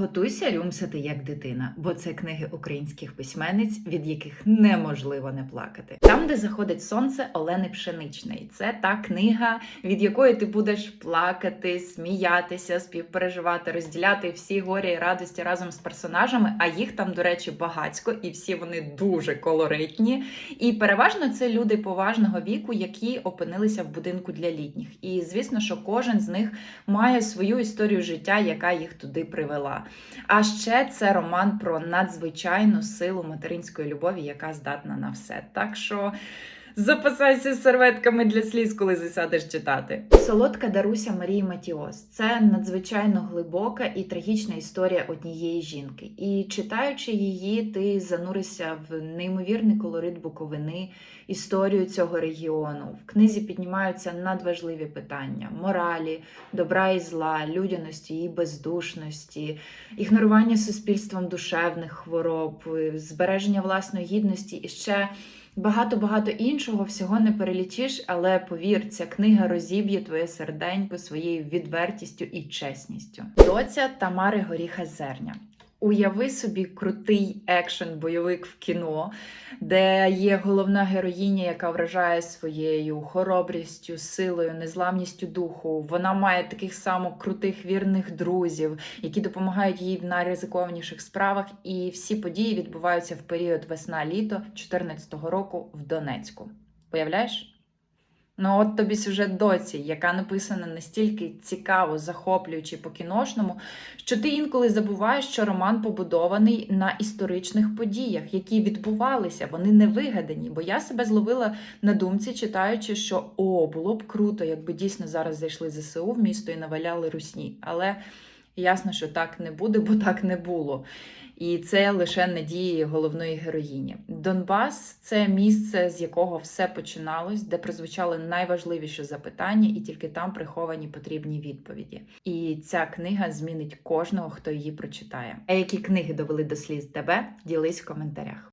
Готуйся рюмсати як дитина, бо це книги українських письменниць, від яких неможливо не плакати. Там, де заходить сонце Олени Пшеничної. Це та книга, від якої ти будеш плакати, сміятися, співпереживати, розділяти всі горі і радості разом з персонажами. А їх там, до речі, багацько, і всі вони дуже колоритні. І переважно це люди поважного віку, які опинилися в будинку для літніх. І звісно, що кожен з них має свою історію життя, яка їх туди привела. А ще це роман про надзвичайну силу материнської любові, яка здатна на все. Так що. Запасайся серветками для сліз, коли засядеш читати. Солодка Даруся Марії Матіос це надзвичайно глибока і трагічна історія однієї жінки. І читаючи її, ти зануришся в неймовірний колорит Буковини, історію цього регіону. В книзі піднімаються надважливі питання: моралі, добра і зла, людяності і бездушності, ігнорування суспільством душевних хвороб, збереження власної гідності і ще. Багато-багато іншого всього не перелічиш, але повір, ця книга розіб'є твоє серденько своєю відвертістю і чесністю. Доця Тамари Горіха Зерня. Уяви собі крутий екшен-бойовик в кіно, де є головна героїня, яка вражає своєю хоробрістю, силою, незламністю духу. Вона має таких само крутих вірних друзів, які допомагають їй в найризикованіших справах. І всі події відбуваються в період весна-літо 2014 року в Донецьку. Уявляєш? Ну, от тобі сюжет доці, яка написана настільки цікаво, захоплюючи по кіношному, що ти інколи забуваєш, що роман побудований на історичних подіях, які відбувалися, вони не вигадані. Бо я себе зловила на думці, читаючи, що о, було б круто, якби дійсно зараз зайшли ЗСУ в місто і наваляли русні. Але ясно, що так не буде, бо так не було. І це лише надії головної героїні. Донбас це місце, з якого все починалось, де прозвучали найважливіші запитання, і тільки там приховані потрібні відповіді. І ця книга змінить кожного, хто її прочитає. А які книги довели до сліз тебе? Ділись в коментарях.